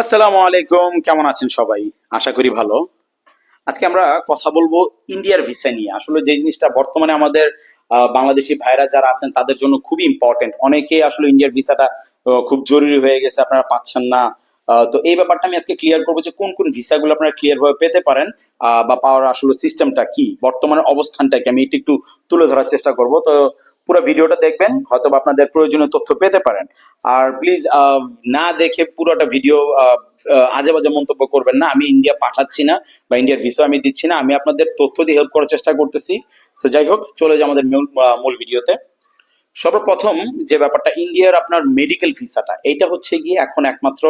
আসসালামু আলাইকুম, কেমন আছেন সবাই? আশা করি ভালো। আজকে আমরা কথা বলব ইন্ডিয়ার ভিসা নিয়ে। আসলে যে জিনিসটা বর্তমানে আমাদের বাংলাদেশি ভাইরা যারা আছেন, তাদের জন্য খুবই ইম্পর্টেন্ট অনেকেই আসলে ইন্ডিয়ার ভিসাটা খুব জরুরি হয়ে গেছে, আপনারা পাচ্ছেন না। তো এই ব্যাপারটা আমি আজকে ক্লিয়ার করব যে কোন কোন ভিসাগুলো আপনারা ক্লিয়ার ভাবে পেতে পারেন বা পাওয়ার আসলে সিস্টেমটা কি, বর্তমানে অবস্থানটা কি আমি এটা একটু তুলে ধরার চেষ্টা করব। তো পুরো ভিডিওটা দেখবেন হয়তো আপনাদের প্রয়োজনীয় তথ্য পেতে পারেন। আর প্লিজ না দেখে পুরোটা ভিডিও আজে বাজে মন্তব্য করবেন না। আমি ইন্ডিয়া পাঠাচ্ছি না, বা ইন্ডিয়ার ভিসা আমি দিচ্ছি না। আমি আপনাদের তথ্য দিয়ে হেল্প করার চেষ্টা করতেছি। সো যাই হোক, চলে যাই আমাদের মূল ভিডিওতে সর্বপ্রথম যে ব্যাপারটা ইন্ডিয়ার আপনার মেডিকেল ভিসাটা এটা হচ্ছে গিয়ে এখন একমাত্র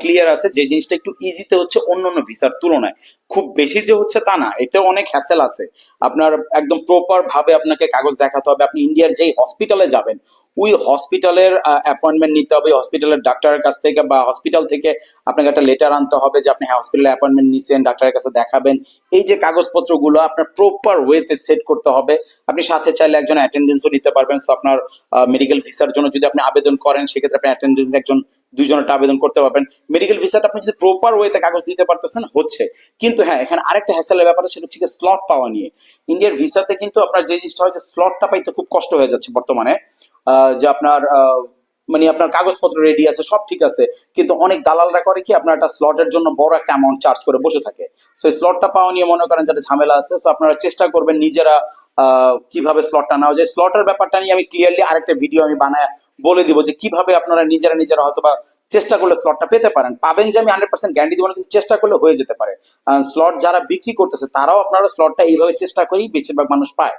ক্লিয়ার আছে যে জিনিসটা একটু ইজিতে হচ্ছে অন্য অন্য ভিসার তুলনায়। খুব বেশি যে হচ্ছে তা না এতেও অনেক হ্যাসেল আছে। আপনার একদম প্রপার ভাবে আপনাকে কাগজ দেখাতে হবে, আপনি ইন্ডিয়ার যেই হসপিটালে যাবেন, ওই হসপিটালের অ্যাপয়েন্টমেন্ট নিতে হবে হসপিটালের ডাক্তারের কাছ থেকে বা হসপিটাল থেকে আপনাকে একটা লেটার আনতে হবে যে আপনি হ্যাঁ হসপিটালে অ্যাপয়েন্টমেন্ট নিছেন ডাক্তারের কাছে দেখাবেন। এই যে কাগজপত্রগুলো আপনার প্রপার ওয়েতে সেট করতে হবে। আপনি সাথে চাইলে একজন অ্যাটেন্ডেন্সও নিতে পারবেন। সো আপনার মেডিকেল ভিসার জন্য যদি আপনি আবেদন করেন, সেক্ষেত্রে আপনি অ্যাটেন্ডেন্স একজন দুইজনটা আবেদন করতে পারবেন। মেডিকেল ভিসাটা আপনি যদি প্রপার ওয়েতে কাগজ দিতে পারতেছেন, হচ্ছে। কিন্তু হ্যাঁ এখানে আরেকটা হ্যাসেলের ব্যাপার সেটা হচ্ছে স্লট পাওয়া নিয়ে। ইন্ডিয়ার ভিসাতে কিন্তু আপনার যে জিনিসটা হয় স্লটটা পাইতে খুব কষ্ট হয়ে যাচ্ছে বর্তমানে। যে আপনার মানে আপনার কাগজপত্র রেডি আছে, সব ঠিক আছে। কিন্তু অনেক দালালরা করে কি, আপনার একটা স্লটের জন্য বড় একটা অ্যামাউন্ট চার্জ করে বসে থাকে। সো স্লটটা পাওয়া নিয়ে মনে করেন যেটা ঝামেলা আছে সো আপনারা চেষ্টা করবেন নিজেরা কীভাবে স্লটটা নেওয়া যায়। স্লটের ব্যাপারটা নিয়ে আমি ক্লিয়ারলি আরেকটা ভিডিও আমি বানায় বলে দিব যে কীভাবে আপনারা নিজেরা নিজেরা হয়তো বা চেষ্টা করলে স্লটটা পেতে পারেন। পাবেন যে আমি হান্ড্রেড পার্সেন্ট গ্যারান্টি দিব না, কিন্তু চেষ্টা করলে হয়ে যেতে পারে। স্লট যারা বিক্রি করতেছে, তারাও আপনারা স্লটটা এইভাবে চেষ্টা করেই বেশিরভাগ মানুষ পায়।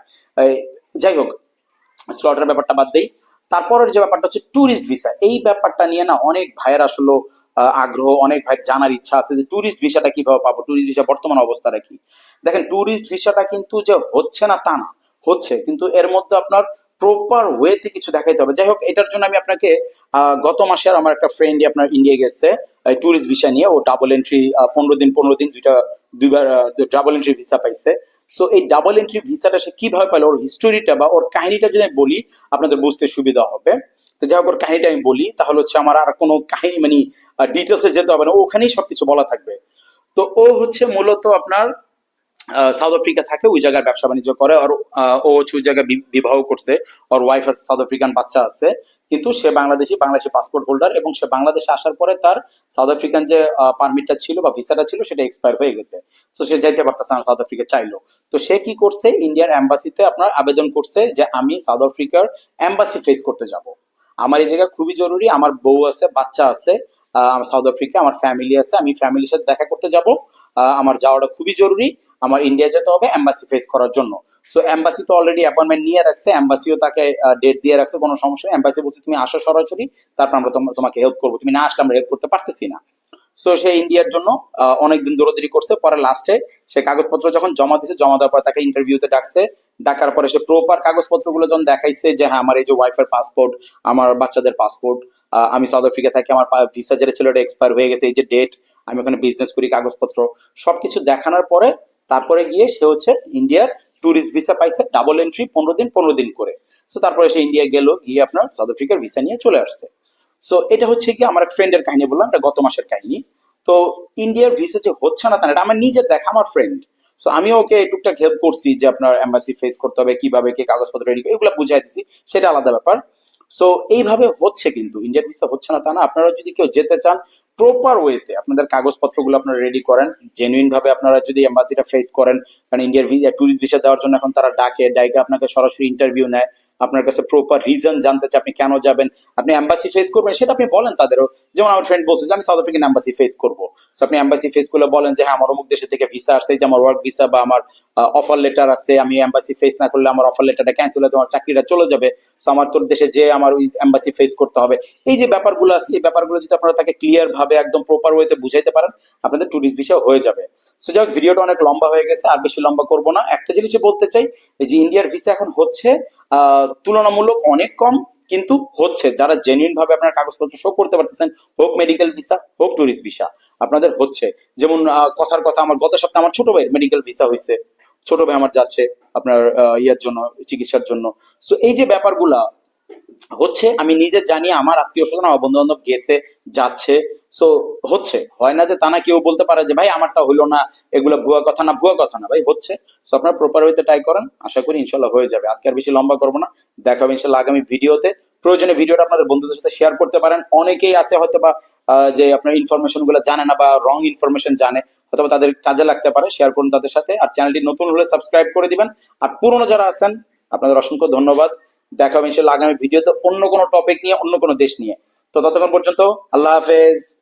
যাই হোক স্লটের ব্যাপারটা বাদ দেই। তারপরের যে ব্যাপারটা হচ্ছে ট্যুরিস্ট ভিসা এই ব্যাপারটা নিয়ে না অনেক ভাইয়ের আসলে আগ্রহ, অনেক ভাইয়ের জানার ইচ্ছা আছে যে ট্যুরিস্ট ভিসাটা কীভাবে পাবো ট্যুরিস্ট ভিসা বর্তমান অবস্থাটা কি? দেখেন ট্যুরিস্ট ভিসাটা কিন্তু যে হচ্ছে না তা না, হচ্ছে। কিন্তু এর মধ্যে আপনার প্রপার ওয়েতে কিছু দেখাইতে হবে। যাই হোক এটার জন্য আমি আপনাকে গত মাসে আমার একটা ফ্রেন্ড আপনার ইন্ডিয়া গেছে ট্যুরিস্ট ভিসা নিয়ে। ও ডাবল এন্ট্রি পনেরো দিন পনেরো দিন দুইটা, দুইবার ডাবল এন্ট্রি ভিসা পাইছে। সো এই ডাবল এন্ট্রি ভিসাটা সে কীভাবে পাইলো, ওর হিস্টোরিটা বা ওর কাহিনীটা যদি আমি বলি, আপনাদের বুঝতে সুবিধা হবে। তো যাই হোক, ওর কাহিনীটা আমি বলি, তাহলে হচ্ছে আমার আর কোনো কাহিনী মানে ডিটেলসে যেতে হবে না। ওখানেই সবকিছু বলা থাকবে। তো ও হচ্ছে মূলত আপনার সাউথ আফ্রিকা থাকে, ওই জায়গায় ব্যবসা বাণিজ্য করে, আর ও হচ্ছে ওই জায়গায় বিবাহ করছে, ওর ওয়াইফ আছে, সাউথ আফ্রিকান বাচ্চা আছে, কিন্তু সে বাংলাদেশি বাংলাদেশি পাসপোর্ট হোল্ডার এবং সে বাংলাদেশে আসার পরে তার সাউথ আফ্রিকান যে পারমিটটা ছিল বা ভিসাটা ছিল, সেটা এক্সপায়ার হয়ে গেছে। তো সে যাইতে পারতেছে না সাউথ আফ্রিকা চাইলো। তো সে কি করছে, ইন্ডিয়ার এম্বাসিতে আপনার আবেদন করছে যে, আমি সাউথ আফ্রিকার এম্বাসি ফেস করতে যাব। আমার এই জায়গা খুবই জরুরি, আমার বউ আছে, বাচ্চা আছে আমার সাউথ আফ্রিকা, আমার ফ্যামিলি আছে, আমি ফ্যামিলির সাথে দেখা করতে যাব আমার যাওয়াটা খুবই জরুরি আমার ইন্ডিয়া যেতে হবে এম্বাসি ফেস করার জন্য। সো এম্বাসি তো অলরেডি অ্যাপয়েন্টমেন্ট নিয়ে রাখছে এম্বাসিও তাকে ডেট দিয়ে রাখছে, কোনো সমস্যা এম্বাসি বলছে, তুমি আসো সরাসরি, তারপর আমরা তোমাকে হেল্প করব। তুমি না আসলে আমরা হেল্প করতে পারতেছি না। সো সে ইন্ডিয়ার জন্য অনেকদিন দৌড়াদৌড়ি করছে। পরে লাস্টে সে কাগজপত্র যখন জমা দিছে, জমা দেওয়ার পর তাকে ইন্টারভিউতে ডাকছে। ডাকার পরে সে প্রপার কাগজপত্রগুলো যখন দেখাইছে যে হ্যাঁ আমার এই যে ওয়াইফের পাসপোর্ট আমার বাচ্চাদের পাসপোর্ট আমি সাউথ আফ্রিকা থাকি আমার ভিসা যেটা ছিল, এটা এক্সপায়ার হয়ে গেছে, এই যে ডেট আমি ওখানে বিজনেস করি, কাগজপত্র। সবকিছু দেখানোর পরে তারপরে গিয়ে সে হচ্ছে ইন্ডিয়ার ট্যুরিস্ট ভিসা পাইছে ডাবল এন্ট্রি পনেরো দিন পনেরো দিন করে। সো তারপরে সে ইন্ডিয়া গেল, গিয়ে আপনার সাউথ আফ্রিকার ভিসা নিয়ে চলে আসছে। সো এটা হচ্ছে কি আমার এক ফ্রেন্ডের কাহিনী বললাম, এটা গত মাসের কাহিনী। তো ইন্ডিয়ার ভিসা যে হচ্ছে না তা আমার নিজের দেখা, আমার ফ্রেন্ড সো আমি ওকে টুকটাক হেল্প করছি যে আপনার এম্বাসি ফেস করতে হবে, কীভাবে, কি কাগজপত্র রেডি এগুলো বুঝাই দিছি, সেটা আলাদা ব্যাপার। সো এইভাবে হচ্ছে কিন্তু ইন্ডিয়ান ভিসা হচ্ছে না তা না। আপনারা যদি কেউ যেতে চান প্রপার ওয়েতে আপনাদের কাগজপত্রগুলো আপনারা রেডি করেন। জেনুইন ভাবে আপনারা যদি এম্বাসিটা ফেস করেন, কারণ ইন্ডিয়ার ট্যুরিস্ট ভিসা দেওয়ার জন্য এখন তারা ডাকে, ডাইকে আপনাকে সরাসরি ইন্টারভিউ নেয়। আপনার কাছে প্রপার রিজন জানতে চাই আপনি কেন যাবেন, আপনি এম্বাসি ফেস করবেন, সেটা আপনি বলেন তাদেরও। যেমন আমার ফ্রেন্ড বলছে যে, আমি সাউথ আফ্রিকান এম্বাসি ফেস করব। সো আপনি এম্বাসি ফেস করলে বলেন যে হ্যাঁ আমার অমুক দেশে থেকে ভিসা আসছে যে আমার ওয়ার্ক ভিসা বা আমার অফার লেটার আছে, আমি এম্বাসি ফেস না করলে আমার অফার লেটারটা ক্যান্সেল হয়ে আমার চাকরিটা চলে যাবে। সো আমার তোর দেশে যে আমার ওই এম্বাসি ফেস করতে হবে। এই যে ব্যাপারগুলো আছে, এই ব্যাপারগুলো যদি আপনারা তাকে ক্লিয়ার ভাবে একদম প্রপার ওয়েতে বুঝাইতে পারেন, আপনাদের ট্যুরিস্ট ভিসা হয়ে যাবে। সো যাই ভিডিওটা অনেক লম্বা হয়ে গেছে, আর বেশি লম্বা করব না। একটা জিনিসই বলতে চাই, এই যে ইন্ডিয়ার ভিসা এখন হচ্ছে তুলনামূলক অনেক কম, কিন্তু হচ্ছে, যারা জেনুইন ভাবে আপনার কাগজপত্র শো করতে পারতেছেন, হোক মেডিকেল ভিসা হোক ট্যুরিস্ট ভিসা আপনাদের হচ্ছে, যেমন কথার কথা, আমার গত সপ্তাহে আমার ছোট ভাইয়ের মেডিকেল ভিসা হয়েছে ছোট ভাই আমার যাচ্ছে আপনার ইয়ার জন্য, চিকিৎসার জন্য। সো এই যে ব্যাপারগুলা হচ্ছে, আমি নিজে জানি আমার আত্মীয় স্বজন, আমার বন্ধু বান্ধব গেছে, যাচ্ছে। সো হচ্ছে। হয় না যে তা না কেউ বলতে পারে যে, ভাই, আমারটা হইল না, এগুলো ভুয়া কথা না, ভুয়া কথা না। ভাই, হচ্ছে। সো আপনারা প্রপার ওয়েতে ট্রাই করেন, আশা করি ইনশাল্লাহ হয়ে যাবে। আজকে আর বেশি লম্বা করব না। দেখা হবে ইনশাল্লাহ আগামী ভিডিওতে। প্রয়োজনে ভিডিওটা আপনাদের বন্ধুদের সাথে শেয়ার করতে পারেন। অনেকেই আছে হয়তো বা যে আপনার ইনফরমেশনগুলো জানে না বা রং ইনফরমেশন জানে হয়তো তাদের কাজে লাগতে পারে। শেয়ার করুন তাদের সাথে। আর চ্যানেলটি নতুন হলে সাবস্ক্রাইব করে দিবেন। আর পুরনো যারা আছেন, আপনাদের অসংখ্য ধন্যবাদ। দেখা হবে ইনশাল্লাহ আগামী ভিডিওতে অন্য কোনো টপিক নিয়ে, অন্য কোনো দেশ নিয়ে। তো ততক্ষণ পর্যন্ত, আল্লাহ হাফেজ।